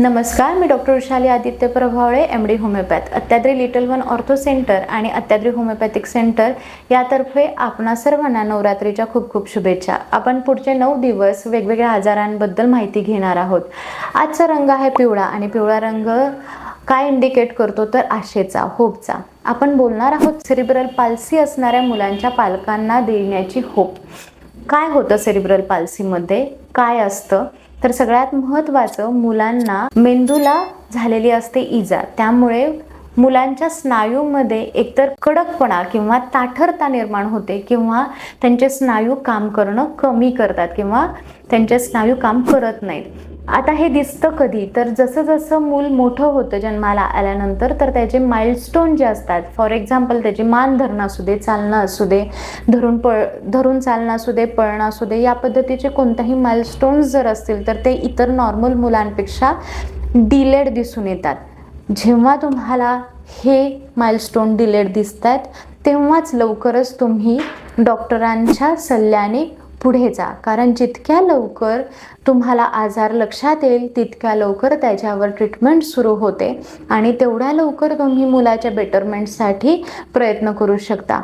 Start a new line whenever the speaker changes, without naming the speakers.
नमस्कार मी doctor Vrushali Aditya Prabhavale M D homeopath. Atyadri little one ortho centre आणि Atyadri homeopathic centre यातर्फे आपणा सर्वांना नवरात्रीच्या खूप खूप शुभेच्छा. आपण पुढचे नऊ दिवस वेगवेगळ्या आजारांबद्दल माहिती घेणार आहोत. आजचा रंग आहे पिवळा आणि पिवळा रंग काय इंडिकेट करतो तर आशेचा होपचा आपण बोलणार आहोत सेरिब्रल पाल्सी असणाऱ्या मुलांच्या पालकांना देण्याची होप. काय होतं सेरिब्रल पाल्सीमध्ये काय असतं? तर सगळ्यात महत्त्वाचं मुलांना मेंदूला झालेली असते इजा. त्यामुळे मुलांच्या स्नायूमध्ये एकतर कडकपणा किंवा ताठरता निर्माण होते किंवा त्यांचे स्नायू काम करणं कमी करतात किंवा त्यांचे स्नायू काम करत नाहीत. आता हे दिसतं कधी? तर जसं जसं मूल मोठं होतं जन्माला आल्यानंतर तर त्याचे माइलस्टोन जे असतात फॉर एक्झाम्पल त्याची मान धरणं असू दे चालणं असू दे धरून पळ धरून चालणं असू दे पळणं असू दे या पद्धतीचे कोणताही माइलस्टोन्स जर असतील तर ते इतर नॉर्मल मुलांपेक्षा डिलेड दिसून येतात. जेव्हा तुम्हाला हे माइलस्टोन डिलेड दिसत आहेत तेव्हाच लवकरच तुम्ही डॉक्टरांच्या सल्ल्याने पुढे जा. कारण जितक्या लवकर तुम्हाला आजार लक्षात येईल तितक्या लवकर त्याच्यावर ट्रीटमेंट सुरू होते. आणि तेवढ्या लवकर तुम्ही मुलाच्या बेटरमेंटसाठी प्रयत्न करू शकता.